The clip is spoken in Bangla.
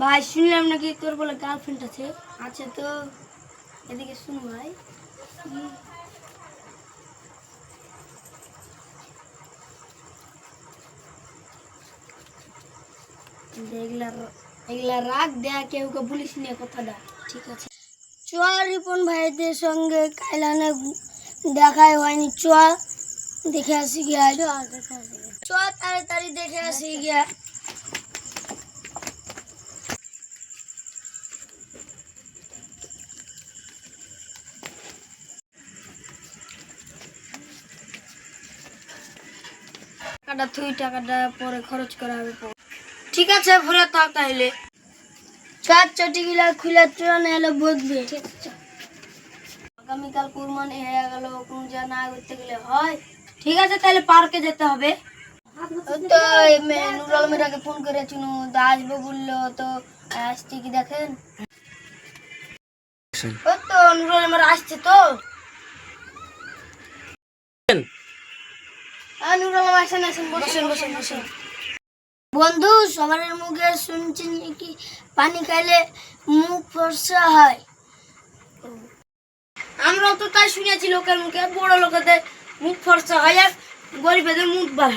ভাই শুনলাম নাকি তোর বলে গার্লফ্রেন্ড আছে? আছে তো এদিকে শুন ভাই। এগুলা এগুলা রাগ দেয়া কেউ কে বলিস নিয়ে কথাটা। ঠিক আছে। রিপন ভাইদের সঙ্গে কাইলানে দেখাই হয়নি। দেখে আসি গিয়া। তাড়াতাড়ি দেখে আসি গিয়া। টাকাটা তুই টাকাটা পরে খরচ করা হবে ঠিক আছে ভরে থাক তাহলে। চার চটিগুলা খুলে ট্রেন এলে বদবে আগামীকাল কুরবানি হয়ে গেল কোন যা না করতে গেলে হয়। ঠিক আছে তাহলে পার্কে যেতে হবে। তো এই মে- নুরুল আলমেরাকে ফোন করেছিল তো আসবে বলল তো আসছে কি দেখেন? ওই তো নুরুল আলমের আসছে তো। বন্ধু সবার মুখে শুনছি কি পানি খাইলে মুখ ফর্সা হয়। আমরা তো তাই শুনেছি লোকের মুখে বড় লোকেদের মুখ ফর্সা হয় আর গরিবেদের মুখ আহ,